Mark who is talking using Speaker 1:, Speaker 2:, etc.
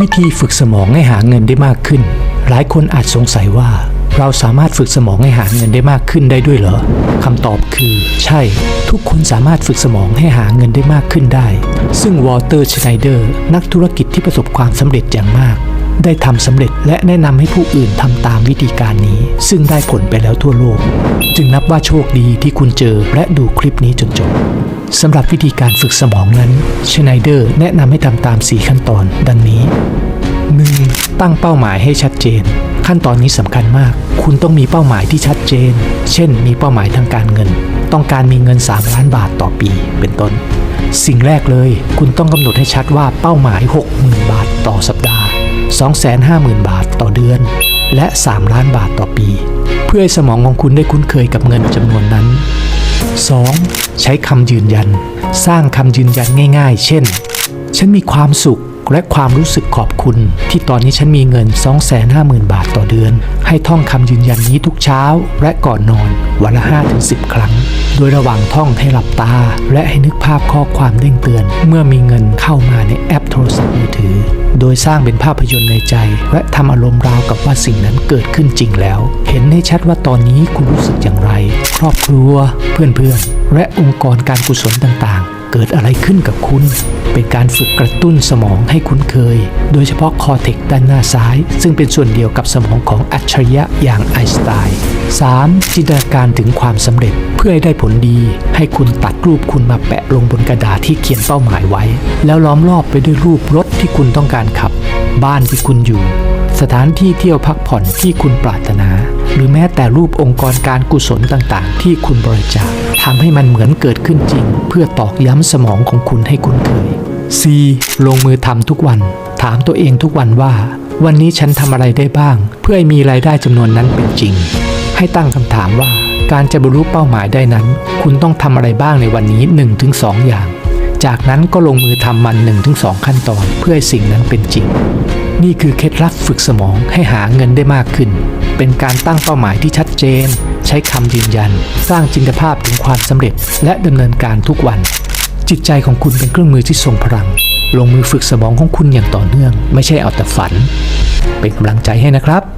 Speaker 1: วิธีฝึกสมองให้หาเงินได้มากขึ้น หลายคนอาจสงสัยว่า เราสามารถฝึกสมองให้หาเงินได้มากขึ้นได้ด้วยเหรอคำตอบคือ ใช่ ทุกคนสามารถฝึกสมองให้หาเงินได้มากขึ้นได้ ซึ่งวอลเตอร์ชไนเดอร์นักธุรกิจที่ประสบความสำเร็จอย่างมาก ได้ทำสำเร็จและแนะนำให้ผู้อื่นทำตามวิธีการนี้ ซึ่งได้ผลไปแล้วทั่วโลก จึงนับว่าโชคดีที่คุณเจอและดูคลิปนี้จนจบสำหรับวิธีการฝึกสมองนั้นชไนเดอร์แนะนำให้ทำตาม 4 ขั้นตอน ดังนี้ 1. ตั้งเป้าหมายให้ชัดเจน ขั้นตอนนี้สำคัญมาก คุณต้องมีเป้าหมายที่ชัดเจน เช่น มีเป้าหมายทางการเงิน ต้องการมีเงิน 3 ล้านบาทต่อปี เป็นต้น สิ่งแรกเลย คุณต้องกำหนดให้ชัดว่าเป้าหมาย 60,000 บาทต่อสัปดาห์ 250,000 บาทต่อเดือน และ 3 ล้านบาทต่อปี เพื่อให้สมองของคุณได้คุ้นเคยกับเงินจำนวนนั้น 2. ใช้คำยืนยัน สร้างคำยืนยันง่าย ๆ เช่น ฉันมีความสุขและความรู้สึกขอบคุณ ที่ตอนนี้ฉันมีเงิน 250,000 บาทต่อเดือน ให้ท่องคำยืนยันนี้ทุกเช้าและก่อนนอน วันละ 5-10 ครั้ง โดยระหว่างท่องให้หลับตา และให้นึกภาพข้อความเด้งเตือน เมื่อมีเงินเข้ามาในแอปโทรศัพท์มือถือ โดยสร้างเป็นภาพยนตร์ในใจ และทำอารมณ์ราวกับว่าสิ่งนั้นเกิดขึ้นจริงแล้ว เห็นให้ชัดว่าตอนนี้คุณรู้สึกอย่างไร ครอบครัว เพื่อนๆ และองค์กรการกุศลต่างๆ กิดอะไรขึ้นกับคุณ เป็นการฝึกกระตุ้นสมองให้คุ้นเคย โดยเฉพาะคอเทกด้านหน้าซ้าย ซึ่งเป็นส่วนเดียวกับสมองของอัจฉริยะอย่างไอน์สไตน์ 3. จินตนาการถึงความสำเร็จเพื่อให้ได้ผลดี ให้คุณตัดรูปคุณมาแปะลงบนกระดาษที่เขียนเป้าหมายไว้ แล้วล้อมรอบไปด้วยรูปรถที่คุณต้องการขับ บ้านที่คุณอยู่ สถานที่เที่ยวพักผ่อนที่คุณปรารถนา หรือแม้แต่รูปองค์กรการกุศลต่างๆ ที่คุณบริจาคทำให้มันเหมือนเกิดขึ้นจริง เพื่อตอกย้ำสมองของคุณให้คุ้นเคย C ลงมือทำทุกวัน ถามตัวเองทุกวันว่า วันนี้ฉันทำอะไรได้บ้าง เพื่อให้มีรายได้จำนวนนั้นเป็นจริง ให้ตั้งคำถามว่า การจะบรรลุเป้าหมายได้นั้น คุณต้องทำอะไรบ้างในวันนี้ 1-2 อย่าง จากนั้นก็ลงมือทำมัน 1-2 ขั้นตอน เพื่อให้สิ่งนั้นเป็นจริง นี่คือเคล็ดลับฝึกสมองให้หาเงินได้มากขึ้น เป็นการตั้งเป้าหมายที่ชัดเจน ใช้คำยืนยัน สร้างจินตภาพถึงความสำเร็จ และดำเนินการทุกวัน จิตใจของคุณเป็นเครื่องมือที่ทรงพลัง ลงมือฝึกสมองของคุณอย่างต่อเนื่อง ไม่ใช่เอาแต่ฝัน เป็นกำลังใจให้นะครับ